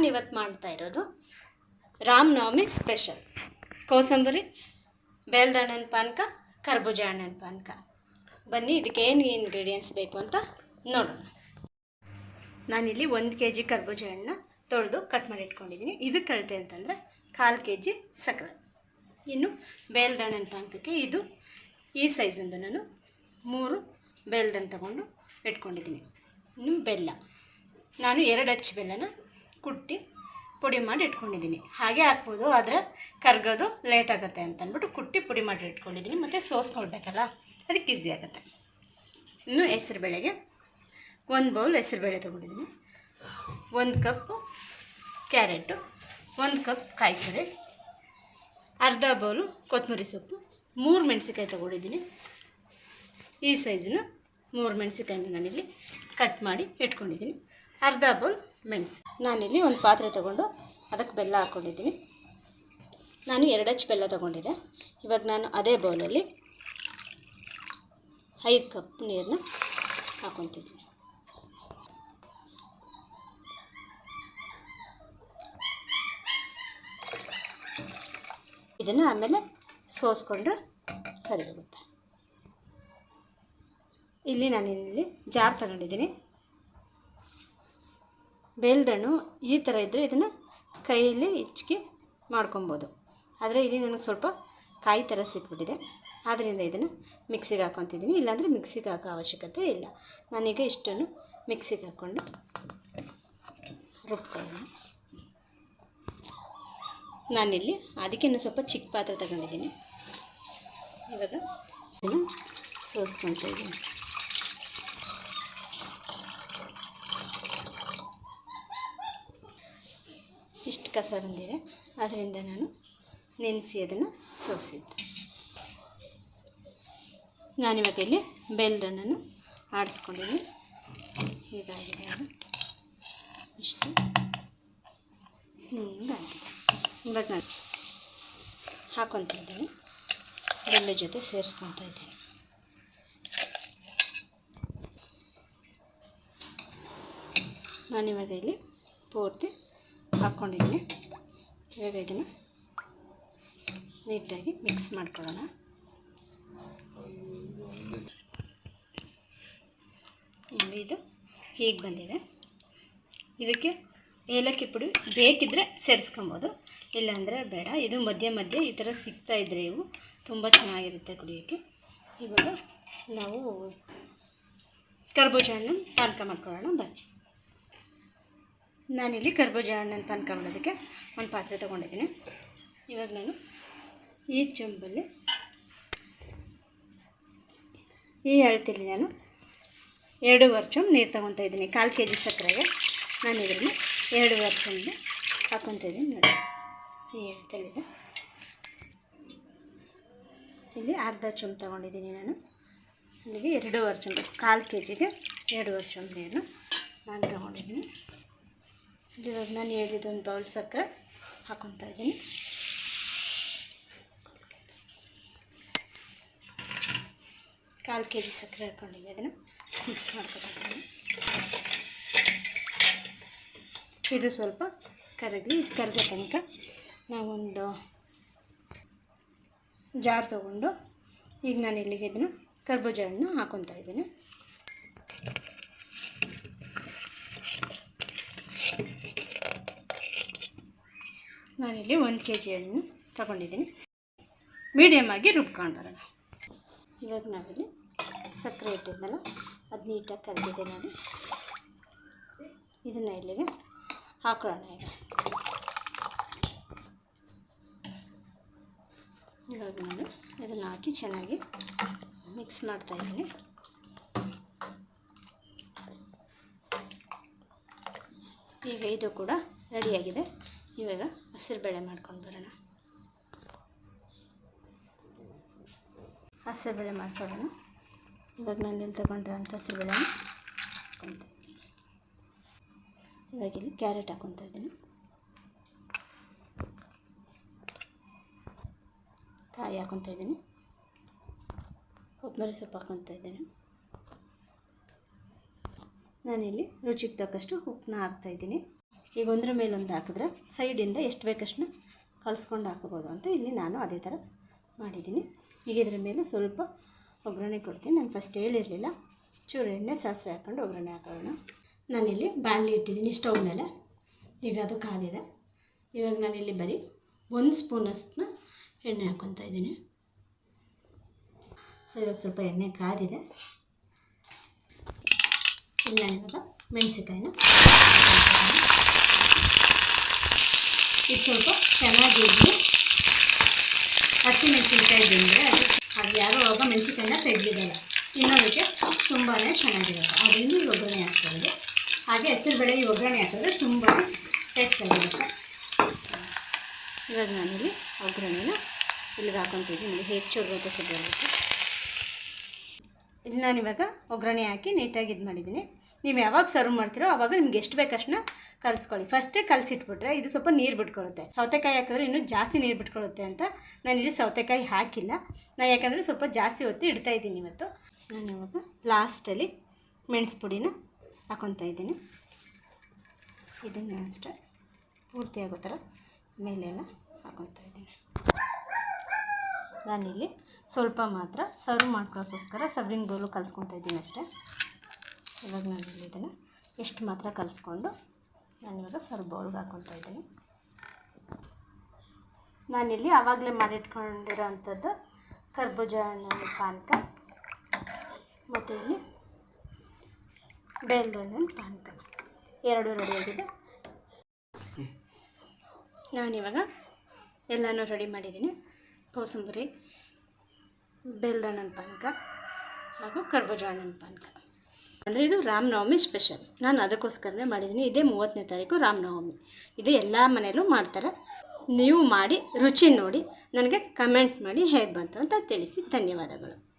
ನಾನು ಇವತ್ತು ಮಾಡ್ತಾ ಇರೋದು ರಾಮನವಮಿ ಸ್ಪೆಷಲ್ ಕೋಸಂಬರಿ, ಬೇಲ್ದಣ್ಣನ ಪಾನಕ, ಕರ್ಬೂಜ ಹಣ್ಣಿನ ಪಾನಕ. ಬನ್ನಿ, ಇದಕ್ಕೆ ಏನು ಇಂಗ್ರೀಡಿಯೆಂಟ್ಸ್ ಬೇಕು ಅಂತ ನೋಡೋಣ. ನಾನಿಲ್ಲಿ ಒಂದು ಕೆ ಜಿ ಕರ್ಬೂಜ ಹಣ್ಣನ್ನ ತೊಳೆದು ಕಟ್ ಮಾಡಿ ಇಟ್ಕೊಂಡಿದ್ದೀನಿ ಇದಕ್ಕೆ ಕಳಿತೆ ಅಂತಂದರೆ ಕಾಲು ಕೆ ಜಿ ಸಕ್ಕರೆ. ಇನ್ನು ಬೇಲ್ದಣ್ಣನ ಪಾನಕಕ್ಕೆ ಇದು ಈ ಸೈಜೊಂದು ನಾನು ಮೂರು ಬೇಲ್ದನ್ನು ತಗೊಂಡು ಇಟ್ಕೊಂಡಿದ್ದೀನಿ. ಇನ್ನು ಬೆಲ್ಲ. ನಾನು ಎರಡು ಅಚ್ಚು ಬೆಲ್ಲನ ಕುಟ್ಟಿ ಪುಡಿ ಮಾಡಿ ಇಟ್ಕೊಂಡಿದ್ದೀನಿ. ಹಾಗೆ ಹಾಕ್ಬೋದು, ಆದರೆ ಕರ್ಗೋದು ಲೇಟ್ ಆಗುತ್ತೆ ಅಂತ ಅಂದ್ಬಿಟ್ಟು ಕುಟ್ಟಿ ಪುಡಿ ಮಾಡಿ ಇಟ್ಕೊಂಡಿದ್ದೀನಿ. ಮತ್ತು ಸೋಸ್ಕೊಳ್ಬೇಕಲ್ಲ ಅದಕ್ಕೆ ಈಸಿ ಆಗುತ್ತೆ. ಇನ್ನು ಹೆಸರುಬೇಳೆಗೆ ಒಂದು ಬೌಲ್ ಹೆಸರುಬೇಳೆ ತೊಗೊಂಡಿದ್ದೀನಿ. ಒಂದು ಕಪ್ಪು ಕ್ಯಾರೆಟು ಒಂದು ಕಪ್ ಕಾಯಿ ತುರಿ ಅರ್ಧ ಬೌಲು ಕೊತ್ತಂಬರಿ ಸೊಪ್ಪು, ಮೂರು ಮೆಣಸಿಕಾಯಿ ತೊಗೊಂಡಿದ್ದೀನಿ. ಈ ಸೈಜಿನ ಮೂರು ಮೆಣಸಿಕಾಯಿನ ನಾನಿಲ್ಲಿ ಕಟ್ ಮಾಡಿ ಇಟ್ಕೊಂಡಿದ್ದೀನಿ. ಅರ್ಧ ಬೌಲ್ ಮೆಣಸು. ನಾನಿಲ್ಲಿ ಒಂದು ಪಾತ್ರೆ ತೊಗೊಂಡು ಅದಕ್ಕೆ ಬೆಲ್ಲ ಹಾಕ್ಕೊಂಡಿದ್ದೀನಿ. ನಾನು ಎರಡು ಹಚ್ಚು ಬೆಲ್ಲ ತೊಗೊಂಡಿದ್ದೆ. ಇವಾಗ ನಾನು ಅದೇ ಬೌಲಲ್ಲಿ ಐದು ಕಪ್ ನೀರನ್ನ ಹಾಕ್ಕೊತಿದ್ದೀನಿ. ಇದನ್ನು ಆಮೇಲೆ ಸೋಸ್ಕೊಂಡ್ರೆ ಸರಿ ಹೋಗುತ್ತೆ ಇಲ್ಲಿ ನಾನು ಇಲ್ಲಿ ಜಾರ್ ತಗೊಂಡಿದ್ದೀನಿ. ಬೇಲ್ದಣ್ಣು ಈ ಥರ ಇದ್ದರೆ ಇದನ್ನು ಕೈಯಲ್ಲಿ ಹಿಚ್ಕಿ ಮಾಡ್ಕೊಬೋದು. ಆದರೆ ಇಲ್ಲಿ ನನಗೆ ಸ್ವಲ್ಪ ಕಾಯಿ ಥರ ಸಿಕ್ಬಿಟ್ಟಿದೆ ಆದ್ದರಿಂದ ಇದನ್ನು ಮಿಕ್ಸಿಗೆ ಹಾಕ್ಕೊತಿದ್ದೀನಿ ಇಲ್ಲಾಂದರೆ ಮಿಕ್ಸಿಗೆ ಹಾಕೋ ಅವಶ್ಯಕತೆ ಇಲ್ಲ. ನಾನೀಗ ಇಷ್ಟನ್ನು ಮಿಕ್ಸಿಗೆ ಹಾಕ್ಕೊಂಡು ರುಬ್ಕೊಳ್ಳೋಣ. ನಾನಿಲ್ಲಿ ಅದಕ್ಕೆ ಇನ್ನೂ ಸ್ವಲ್ಪ ಚಿಕ್ಕ ಪಾತ್ರೆ ತಗೊಂಡಿದ್ದೀನಿ. ಇವಾಗ ಸೋಸ್ಕೊತಾ ಇದ್ದೀನಿ ಇಷ್ಟು ಕಸ ಬಂದಿದೆ. ಅದರಿಂದ ನಾನು ನೆನೆಸಿ ಅದನ್ನು ಸೋಸಿದ್ದೆ. ನಾನಿವಾಗ ಇಲ್ಲಿ ಬೆಲ್ಲದಣ್ಣನ್ನು ಆಡಿಸ್ಕೊಂಡಿದ್ದೀನಿ. ಹೀಗಾಗಿದೆ ಅದು. ಇಷ್ಟು. ಇವಾಗ ನಾನು ಇದ್ದೀನಿ. ಬೆಲ್ಲ ಜೊತೆ ಸೇರಿಸ್ಕೊತಾ ಇದ್ದೀನಿ. ನಾನಿವಾಗ ಇಲ್ಲಿ ಪೂರ್ತಿ ಹಾಕ್ಕೊಂಡಿದ್ದೀನಿ. ಇವಾಗ ಇದನ್ನು ನೀಟಾಗಿ ಮಿಕ್ಸ್ ಮಾಡ್ಕೊಳ್ಳೋಣ. ಇದು ಹೀಗೆ ಬಂದಿದೆ. ಇದಕ್ಕೆ ಏಲಕ್ಕಿ ಪುಡಿ ಬೇಕಿದ್ದರೆ ಸೇರಿಸ್ಕೊಬೋದು, ಇಲ್ಲಾಂದರೆ ಬೇಡ. ಇದು ಮಧ್ಯೆ ಮಧ್ಯೆ ಈ ಥರ ಸಿಗ್ತಾ ಇದ್ದರೆ ಇವು ತುಂಬ ಚೆನ್ನಾಗಿರುತ್ತೆ ಕುಡಿಯೋಕ್ಕೆ. ಇವಾಗ ನಾವು ಕರ್ಬೂಜ ಹಣ್ಣು ಪಾನಕ ಮಾಡ್ಕೊಳ್ಳೋಣ. ಬನ್ನಿ. ನಾನಿಲ್ಲಿ ಕರ್ಬೂಜ ಹಣ್ಣನ್ನು ಪಾನಕ ಮಾಡೋದಕ್ಕೆ ಒಂದು ಪಾತ್ರೆ ತೊಗೊಂಡಿದ್ದೀನಿ. ಇವಾಗ ನಾನು ಈ ಚೊಂಬಲ್ಲಿ ಈ ಅಳತೆಯಲ್ಲಿ ನಾನು ಎರಡೂವರೆ ಚೊಂಬು ನೀರು ತೊಗೊತಾ ಇದ್ದೀನಿ, ಕಾಲು ಕೆ ಜಿ ಸಕ್ಕರೆಗೆ. ನಾನು ಇದನ್ನು ಎರಡೂವರೆ ಚೊಂಬು ಹಾಕೊತ ಇದ್ದೀನಿ ನೋಡಿ. ಈ ಅಳತೆಯಲ್ಲಿದೆ ಇಲ್ಲಿ ಅರ್ಧ ಚೊಂಬು ತೊಗೊಂಡಿದ್ದೀನಿ ನಾನು. ಇಲ್ಲಿಗೆ ಎರಡೂವರೆ ಚೊಂಬು ಕಾಲು ಕೆ ಜಿಗೆ ಎರಡೂವರೆ ಚೊಂಬು ನೀರು ನಾನು ತೊಗೊಂಡಿದ್ದೀನಿ. ಇವಾಗ ನಾನು ಹೇಳಿದ್ದೊಂದು ಬೌಲ್ ಸಕ್ಕರೆ ಹಾಕೊತಾ ಇದ್ದೀನಿ. ಕಾಲು ಕೆ ಜಿ ಸಕ್ಕರೆ ಹಾಕೊಂಡಿದ್ದೆ, ಅದನ್ನು ಮಿಕ್ಸ್ ಮಾಡ್ಕೊತೀನಿ ಇದು ಸ್ವಲ್ಪ ಕರಗಿ ಕರೆದ ತನಕ ನಾವೊಂದು ಜಾರ್ ತೊಗೊಂಡು ಈಗ ನಾನು ಇಲ್ಲಿಗೆ ಇದನ್ನು ಕರ್ಬೂಜ ಹಣ್ಣು ಹಾಕೊತಾ ಇದ್ದೀನಿ. ನಾನಿಲ್ಲಿ ಒಂದು ಕೆ ಜಿ ಹಣ್ಣು ತಗೊಂಡಿದ್ದೀನಿ. ಮೀಡಿಯಮ್ ಆಗಿ ರುಬ್ಕೊಂಡು ಬರೋಣ. ಇವಾಗ ನಾವಿಲ್ಲಿ ಸಕ್ಕರೆ ಇಟ್ಟಿದ್ನಲ್ಲ ಅದು ನೀಟಾಗಿ ಕರಗಿದೆ ನಾನು ಇದನ್ನು ಇಲ್ಲಿಗೆ ಹಾಕೊಳ್ಳೋಣ ಈಗ. ಇವಾಗ ನಾನು ಇದನ್ನು ಹಾಕಿ ಚೆನ್ನಾಗಿ ಮಿಕ್ಸ್ ಮಾಡ್ತಾಯಿದ್ದೀನಿ ಈಗ ಇದು ಕೂಡ ರೆಡಿಯಾಗಿದೆ ಇವಾಗ ಹಸಿರು ಬೇಳೆ ಮಾಡ್ಕೊಂಡು ಬರೋಣ. ಹಸಿರು ಬೇಳೆ ಮಾಡ್ಕೊಳ್ಳೋಣ. ಇವಾಗ ನಾನು ಇಲ್ಲಿ ತೊಗೊಂಡಿರೋಂಥ ಹಸಿರುಬೇಳೆನ ಹಾಕ್ಕೊತ ಇವಾಗ ಇಲ್ಲಿ ಕ್ಯಾರೆಟ್ ಹಾಕ್ಕೊತಾ ಇದ್ದೀನಿ. ಕಾಯಿ ಹಾಕ್ಕೊತಾ ಇದ್ದೀನಿ. ಕೊತ್ತಂಬರಿ ಸೊಪ್ಪು ಹಾಕ್ಕೊತಾ ಇದ್ದೀನಿ. ನಾನಿಲ್ಲಿ ರುಚಿಗೆ ತಕ್ಕಷ್ಟು ಉಪ್ಪನ್ನ ಹಾಕ್ತಾಯಿದ್ದೀನಿ ಈಗ ಒಂದ್ರ ಮೇಲೊಂದು ಹಾಕಿದ್ರೆ ಸೈಡಿಂದ ಎಷ್ಟು ಬೇಕಷ್ಟು ಕಲಿಸ್ಕೊಂಡು ಹಾಕೋಬೋದು ಅಂತ ಇಲ್ಲಿ ನಾನು ಅದೇ ಥರ ಮಾಡಿದ್ದೀನಿ. ಈಗ ಇದ್ರ ಮೇಲೆ ಸ್ವಲ್ಪ ಒಗ್ಗರಣೆ ಕೊಡ್ತೀನಿ. ನಾನು ಫಸ್ಟ್ ಹೇಳಿರಲಿಲ್ಲ. ಚೂರು ಎಣ್ಣೆ, ಸಾಸಿವೆ ಹಾಕ್ಕೊಂಡು ಒಗ್ಗರಣೆ ಹಾಕೋಣ. ನಾನಿಲ್ಲಿ ಬಾಣಲಿ ಇಟ್ಟಿದ್ದೀನಿ ಸ್ಟವ್ ಮೇಲೆ. ಈಗ ಅದು ಕಾದಿದೆ ಇವಾಗ ನಾನಿಲ್ಲಿ ಬರೀ ಒಂದು ಸ್ಪೂನಷ್ಟನ್ನ ಎಣ್ಣೆ ಹಾಕ್ಕೊತಾ ಇದ್ದೀನಿ. ಸೊ ಇವಾಗ ಸ್ವಲ್ಪ ಎಣ್ಣೆ ಕಾದಿದೆ ಇಲ್ಲ ಇವಾಗ ಮೆಣಸಿಕಾಯಿನ ಇದು ಸ್ವಲ್ಪ ಚೆನ್ನಾಗಿ ಇದ್ದು ಹಸಿ ಮೆಣಸಿನ್ಕಾಯಿ ಬೆಂದರೆ ಅದು ಅದು ಯಾರೋ ಅವಾಗ ಮೆಣಸಿನ್ಕಾಯಿನ ತೆಗ್ದಿದ್ದಲ್ಲ ತಿನ್ನೋದಕ್ಕೆ ತುಂಬಾ ಚೆನ್ನಾಗಿರುತ್ತೆ. ಅದರಿಂದ ಈ ಒಗ್ಗರಣೆ ಹಾಕ್ಕೊಳ್ಳೋದು ಹಾಗೆ ಹೆಸರು ಬೇಳೆ ಈ ಒಗ್ಗರಣೆ ಹಾಕಿದ್ರೆ ತುಂಬಾ ಟೇಸ್ಟ್ ಆಗಿರುತ್ತೆ. ಇವಾಗ ನಾನಿಲ್ಲಿ ಒಗ್ಗರಣೆನ ಇಲ್ಲಿಗೆ ಹಾಕೊತಿದ್ದೀನಿ. ನೋಡಿ ಹೇಗೆ ಚೂರು ಸಿಗುತ್ತೆ ಇಲ್ಲಿ ನಾನಿವಾಗ ಒಗ್ಗರಣೆ ಹಾಕಿ ನೀಟಾಗಿ ಇದು ಮಾಡಿದ್ದೀನಿ ನೀವು ಯಾವಾಗ ಸರ್ವ್ ಮಾಡ್ತೀರೋ ಆವಾಗ ನಿಮ್ಗೆ ಎಷ್ಟು ಬೇಕಷ್ಟನ್ನ ಕಲಿಸ್ಕೊಳ್ಳಿ. ಫಸ್ಟೇ ಕಲಸಿಟ್ಬಿಟ್ರೆ ಇದು ಸ್ವಲ್ಪ ನೀರು ಬಿಟ್ಕೊಳ್ಳುತ್ತೆ ಸೌತೆಕಾಯಿ ಹಾಕಿದ್ರೆ ಇನ್ನೂ ಜಾಸ್ತಿ ನೀರು ಬಿಟ್ಕೊಳ್ಳುತ್ತೆ ಅಂತ ನಾನಿಲ್ಲಿ ಸೌತೆಕಾಯಿ ಹಾಕಿಲ್ಲ. ನಾನು ಯಾಕಂದರೆ ಸ್ವಲ್ಪ ಜಾಸ್ತಿ ಹೊತ್ತು ಇಡ್ತಾ ಇದ್ದೀನಿ ಇವತ್ತು. ನಾನು ಇವಾಗ ಲಾಸ್ಟಲ್ಲಿ ಮೆಣಸು ಪುಡಿನ ಹಾಕೊತಾ ಇದ್ದೀನಿ. ಇದನ್ನು ಅಷ್ಟೇ ಪೂರ್ತಿ ಆಗೋ ಥರ ಮೇಲೆಲ್ಲ ಹಾಕೊತಾ ಇದ್ದೀನಿ. ನಾನಿಲ್ಲಿ ಸ್ವಲ್ಪ ಮಾತ್ರ ಸರ್ವ್ ಮಾಡ್ಕೊಳ್ಳೋಕ್ಕೋಸ್ಕರ ಸರ್ವಿಂಗ್ ಬೌಲು ಕಲಿಸ್ಕೊತಾ ಇದ್ದೀನಿ ಅಷ್ಟೇ. ಇವಾಗ ಇಲ್ಲಿ ಇದನ್ನು ಎಷ್ಟು ಮಾತ್ರ ಕಲಿಸ್ಕೊಂಡು ನಾನಿವಾಗ ಸ್ವಲ್ಪ ಬೌಲ್ಗೆ ಹಾಕ್ಕೊತಾ ಇದ್ದೀನಿ. ನಾನಿಲ್ಲಿ ಆವಾಗಲೇ ಮಾಡಿಟ್ಕೊಂಡಿರೋ ಅಂಥದ್ದು ಕರ್ಬೂಜ ಹಣ್ಣಿನ ಪಾನಕ, ಮತ್ತು ಇಲ್ಲಿ ಬೇಲ್ದ ಹಣ್ಣಿನ ಪಾನಕ. ಎರಡು ರೆಡಿಯಾಗಿದೆ. ನಾನಿವಾಗ ಎಲ್ಲನೂ ರೆಡಿ ಮಾಡಿದ್ದೀನಿ. ಕೋಸಂಬರಿ ಬೇಲ್ದಣ್ಣನ ಪಾನಕ ಹಾಗೂ ಕರ್ಬೂಜ ಹಣ್ಣಿನ ಪಾನಕ. ಅಂದರೆ ಇದು ರಾಮನವಮಿ ಸ್ಪೆಷಲ್. ನಾನು ಅದಕ್ಕೋಸ್ಕರನೇ ಮಾಡಿದ್ದೀನಿ ಇದೇ ಮೂವತ್ತನೇ ತಾರೀಕು ರಾಮನವಮಿ ಇದು ಎಲ್ಲ ಮನೆಯಲ್ಲೂ ಮಾಡ್ತಾರೆ. ನೀವು ಮಾಡಿ, ರುಚಿ ನೋಡಿ, ನನಗೆ ಕಮೆಂಟ್ ಮಾಡಿ ಹೇಗೆ ಬಂತು ಅಂತ ತಿಳಿಸಿ. ಧನ್ಯವಾದಗಳು.